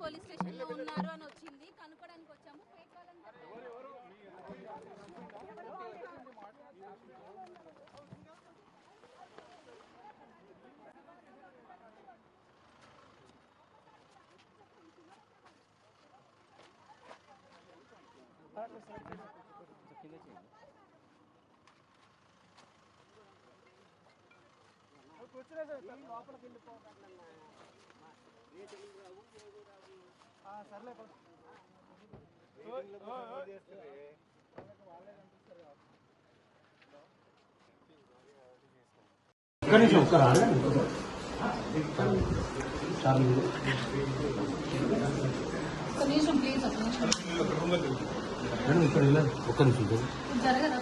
Police స్టేషన్లో ఉన్నారు అని వచ్చింది. కనుక్కోడానికి వచ్చాము. ఫేక్ కాల్ అని చెప్పారు. ఒక్క నిమిషం ప్లీజ్ ఒక్క నిమిషం ఒక్క నిమిషం జరగదా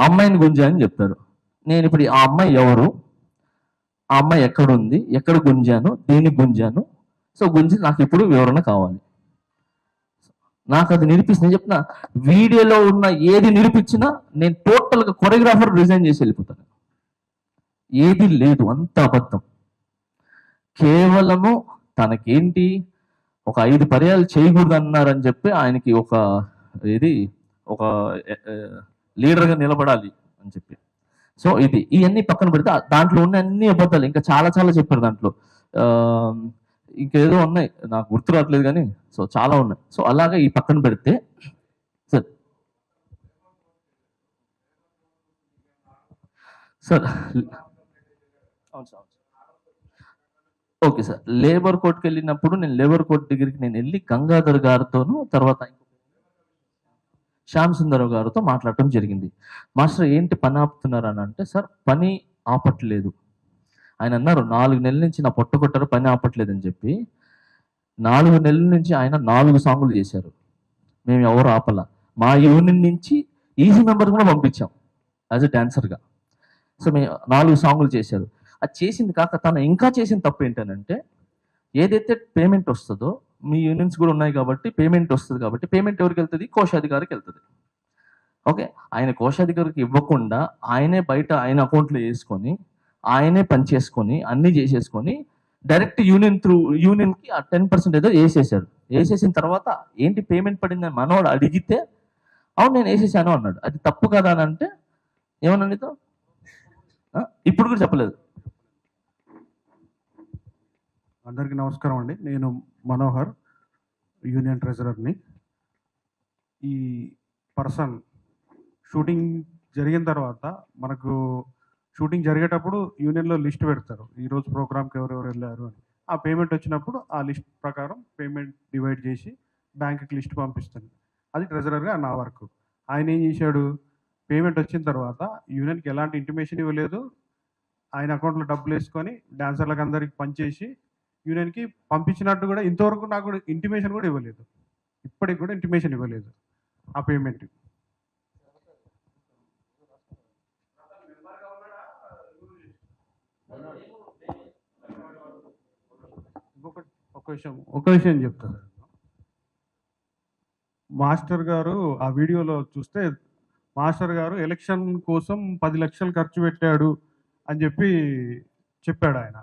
అమ్మాయిని గుంజా అని చెప్తారు. నేను ఇప్పుడు ఆ అమ్మాయి ఎవరు? ఆ అమ్మాయి ఎక్కడుంది? ఎక్కడ గుంజాను? దేని గుంజాను? సో గుంజి నాకు ఇప్పుడు వివరణ కావాలి. నాకు అది నిరూపిస్తుంది. చెప్తున్నా వీడియోలో ఉన్న ఏది నిరూపించినా నేను టోటల్గా కొరియోగ్రాఫర్ రిజైన్ చేసి వెళ్ళిపోతాను. ఏది లేదు అంత అబద్ధం. కేవలము తనకేంటి? ఒక ఐదు పర్యాలు చేయకూడదు అన్నారని చెప్పి ఆయనకి ఒక ఇది ఒక లీడర్గా నిలబడాలి అని చెప్పి. సో ఇది ఇవన్నీ పక్కన పెడితే దాంట్లో ఉన్న అన్ని అబద్ధాలు ఇంకా చాలా చాలా చెప్పారు దాంట్లో. ఇంకేదో ఉన్నాయి నాకు గుర్తు రావట్లేదు కానీ సో చాలా ఉన్నాయి. సో అలాగా ఈ పక్కన పెడితే సార్. సార్ అవును సార్ ఓకే సార్ లేబర్ కోర్ట్కి వెళ్ళినప్పుడు నేను లేబర్ కోర్ట్ దగ్గరికి నేను వెళ్ళి గంగాధర్ గారితోనూ తర్వాత శ్యామ్ సుందర్ గారితో మాట్లాడటం జరిగింది. మాస్టర్ ఏంటి పని ఆపుతున్నారు అని అంటే సార్ పని ఆపట్లేదు. ఆయన అన్నారు నాలుగు నెలల నుంచి నా పొట్టగొట్టారు పని ఆపట్లేదు అని చెప్పి. నాలుగు నెలల నుంచి ఆయన నాలుగు సాంగులు చేశారు. మేము ఎవరు ఆపల. మా యూనియన్ నుంచి ఈజీ మెంబర్ కూడా పంపించాం యాజ్ అ డాన్సర్గా సో మేము నాలుగు సాంగులు చేశారు. అది చేసింది కాక తను ఇంకా చేసిన తప్పు ఏంటనంటే ఏదైతే పేమెంట్ వస్తుందో మీ యూనియన్స్ కూడా ఉన్నాయి కాబట్టి పేమెంట్ వస్తుంది కాబట్టి పేమెంట్ ఎవరికి వెళ్తుంది? కోశాధికారికి వెళ్తుంది. ఓకే? ఆయన కోశాధికారికి ఇవ్వకుండా ఆయనే బయట ఆయన అకౌంట్లో వేసుకొని ఆయనే పని చేసుకొని అన్ని చేసేసుకొని డైరెక్ట్ యూనియన్ త్రూ యూనియన్కి ఆ టెన్ పర్సెంట్ ఏదో వేసేసారు వేసేసిన తర్వాత ఏంటి పేమెంట్ పడిందని మనవాడు అడిగితే అవును నేను వేసేసాను అన్నాడు. అది తప్పు కదా అని అంటే ఏమన్నా నీతో? ఇప్పుడు కూడా చెప్పలేదు. అందరికీ నమస్కారం అండి. నేను మనోహర్ యూనియన్ ట్రెజరర్ని. ఈ పర్సన్ షూటింగ్ జరిగిన తర్వాత మనకు షూటింగ్ జరిగేటప్పుడు యూనియన్లో లిస్ట్ పెడతారు. ఈరోజు ప్రోగ్రామ్కి ఎవరెవరు వెళ్ళారు అని. ఆ పేమెంట్ వచ్చినప్పుడు ఆ లిస్ట్ ప్రకారం పేమెంట్ డివైడ్ చేసి బ్యాంక్కి లిస్ట్ పంపిస్తాను. అది ట్రెజరర్గా నా వర్క్. ఆయన ఏం చేశాడు? పేమెంట్ వచ్చిన తర్వాత యూనియన్కి ఎలాంటి ఇంటిమేషన్ ఇవ్వలేదు. ఆయన అకౌంట్లో డబ్బులు వేసుకొని డాన్సర్లకు అందరికి పనిచేసి యూనియన్కి పంపించినట్టు కూడా ఇంతవరకు నాకు కూడా ఇంటిమేషన్ కూడా ఇవ్వలేదు. ఇప్పటికి కూడా ఇంటిమేషన్ ఇవ్వలేదు ఆ పేమెంట్. ఇంకొకటి ఒక విషయం ఒక విషయం చెప్తా. మాస్టర్ గారు ఆ వీడియోలో చూస్తే మాస్టర్ గారు ఎలక్షన్ కోసం పది లక్షలు ఖర్చు పెట్టాడు అని చెప్పి చెప్పాడు ఆయన.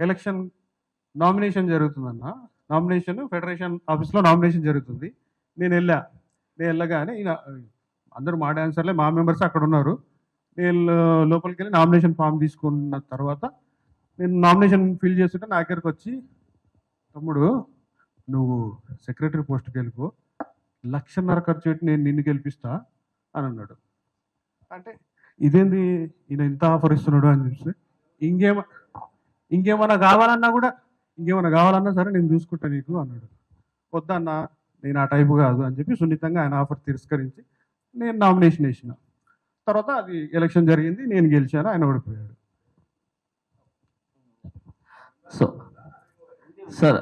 ఎలక్షన్ నామినేషన్ జరుగుతుందన్న. నామినేషన్ ఫెడరేషన్ ఆఫీస్లో నామినేషన్ జరుగుతుంది. నేను వెళ్ళా. నేను వెళ్ళగానే ఈయన అందరూ మా డాన్సర్లే మా మెంబర్స్ అక్కడ ఉన్నారు. నేను లోపలికి వెళ్ళి నామినేషన్ ఫామ్ తీసుకున్న తర్వాత నేను నామినేషన్ ఫిల్ చేస్తుంటే నా దగ్గరకు వచ్చి తమ్ముడు నువ్వు సెక్రటరీ పోస్ట్కి వెళ్ళిపో. లక్షన్నర ఖర్చు పెట్టి నేను నిన్ను గెలిపిస్తా అని అన్నాడు. అంటే ఇదేంది? ఈయన ఇంత ఆఫర్ ఇస్తున్నాడు అని చెప్పి. ఇంకేమ ఇంకేమన్నా కావాలన్నా కూడా ఇంకేమైనా కావాలన్నా సరే నేను చూసుకుంటా నీకు అన్నాడు. వద్దన్నా నేను ఆ టైపు కాదు అని చెప్పి సున్నితంగా ఆయన ఆఫర్ తిరస్కరించి నేను నామినేషన్ వేసిన. తర్వాత అది ఎలక్షన్ జరిగింది నేను గెలిచాను ఆయన ఓడిపోయాడు. సో సార్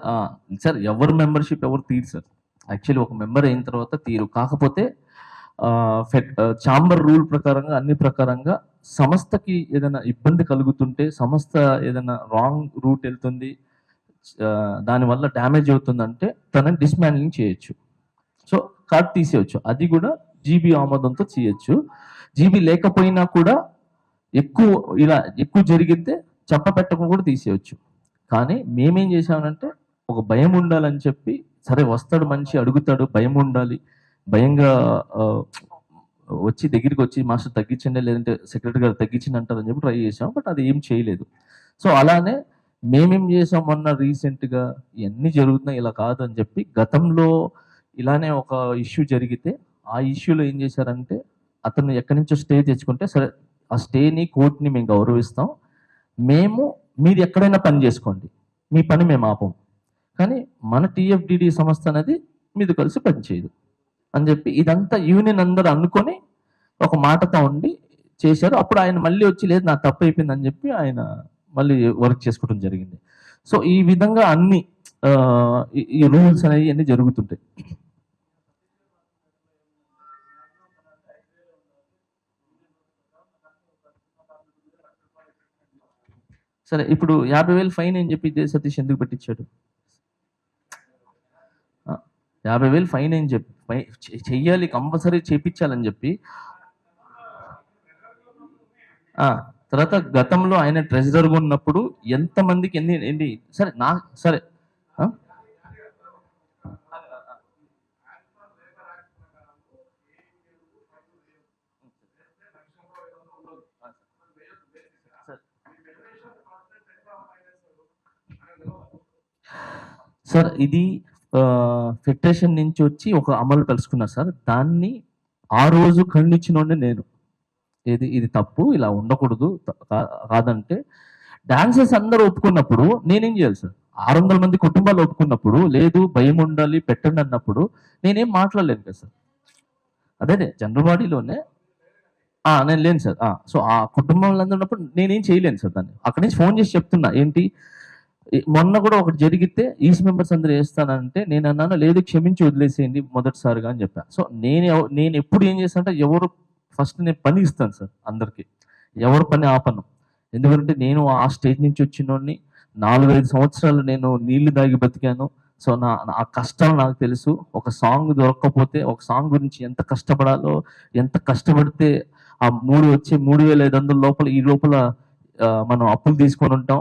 సార్ ఎవరు మెంబర్షిప్ ఎవరు తీరు సార్? యాక్చువల్లీ ఒక మెంబర్ అయిన తర్వాత తీరు. కాకపోతే చాంబర్ రూల్ ప్రకారంగా అన్ని ప్రకారంగా సంస్థకి ఏదైనా ఇబ్బంది కలుగుతుంటే సంస్థ ఏదైనా రాంగ్ రూట్ వెళ్తుంది దానివల్ల డ్యామేజ్ అవుతుందంటే తనని డిస్మాండ్లింగ్ చేయొచ్చు. సో కార్డ్ తీసేయచ్చు. అది కూడా జీబీ ఆమోదంతో చేయొచ్చు. జీబీ లేకపోయినా కూడా ఎక్కువ ఇలా ఎక్కువ జరిగితే చెప్ప పెట్టకుండా కూడా తీసేయచ్చు. కానీ మేమేం చేసామంటే ఒక భయం ఉండాలని చెప్పి సరే వస్తాడు మనిషి అడుగుతాడు భయం ఉండాలి. భయంగా వచ్చి దగ్గరికి వచ్చి మాస్టర్ తగ్గించండి లేదంటే సెక్రటరీ గారు తగ్గించండి అంటారని చెప్పి ట్రై చేసాం బట్ అది ఏం చేయలేదు. సో అలానే మేమేం చేసాం మొన్న రీసెంట్గా? ఇవన్నీ జరుగుతున్నాయి ఇలా కాదని చెప్పి గతంలో ఇలానే ఒక ఇష్యూ జరిగితే ఆ ఇష్యూలో ఏం చేశారంటే అతను ఎక్కడి నుంచో స్టే తెచ్చుకుంటే సరే ఆ స్టేని కోర్టుని మేము గౌరవిస్తాం. మేము మీరు ఎక్కడైనా పని చేసుకోండి. మీ పని మేము ఆపం. కానీ మన టీఎఫ్డిడి సంస్థ అనేది మీది కలిసి పనిచేయదు అని చెప్పి ఇదంతా యూనియన్ అందరూ అనుకొని ఒక మాటతో ఉండి చేశారు. అప్పుడు ఆయన మళ్ళీ వచ్చి లేదు నా తప్పు అయిపోయింది అని చెప్పి ఆయన మళ్ళీ వర్క్ చేసుకోవడం జరిగింది. సో ఈ విధంగా అన్ని ఈ- రూల్స్ అనేవి అన్ని జరుగుతుంటాయి. సరే ఇప్పుడు యాభై వేలు ఫైన్ అని చెప్పి సతీష్ ఎందుకు పెట్టించాడు? యాభై వేలు ఫైన్ అని చెప్పి చెయ్యాలి కంపల్సరీ చేపించాలని చెప్పి తర్వాత గతంలో ఆయన ట్రెజరర్గా ఉన్నప్పుడు ఎంతమందికి ఎన్ని ఎన్ని సరే నా సరే. సార్ ఇది ఫెడరేషన్ నుంచి వచ్చి ఒక అమలు కలుసుకున్నారు సార్. దాన్ని ఆ రోజు ఖండించిన నేను. ఇది ఇది తప్పు ఇలా ఉండకూడదు కాదంటే డాన్సర్స్ అందరూ ఒప్పుకున్నప్పుడు నేనేం చేయాలి సార్? ఆరు వందల మంది కుటుంబాలు ఒప్పుకున్నప్పుడు లేదు భయం ఉండాలి పెట్టండి అన్నప్పుడు నేనేం మాట్లాడలేను కదా సార్. అదే జనరల్ బాడీలోనే నేను లేను సార్ సో ఆ కుటుంబంలో ఉన్నప్పుడు నేనేం చేయలేను సార్ దాన్ని. అక్కడి నుంచి ఫోన్ చేసి చెప్తున్నా ఏంటి? మొన్న కూడా ఒకటి జరిగితే ఈస్ట్ మెంబర్స్ అందరూ వేస్తానంటే నేను అన్నాను లేదు క్షమించి వదిలేసేయండి మొదటిసారిగా అని చెప్పాను సో నేను నేను ఎప్పుడు ఏం చేస్తానంటే ఎవరు ఫస్ట్ నేను పని ఇస్తాను సార్ అందరికీ. ఎవరు పని ఆపను. ఎందుకంటే నేను ఆ స్టేజ్ నుంచి వచ్చినోడిని నాలుగైదు సంవత్సరాలు నేను నీళ్ళు దాగి బతికాను. సో నా ఆ కష్టాలు నాకు తెలుసు. ఒక సాంగ్ దొరకకపోతే ఒక సాంగ్ గురించి ఎంత కష్టపడాలో ఎంత కష్టపడితే ఆ మూడు వచ్చే మూడు వేల ఐదు వందల లోపల ఈ లోపల మనం అప్పులు తీసుకొని ఉంటాం.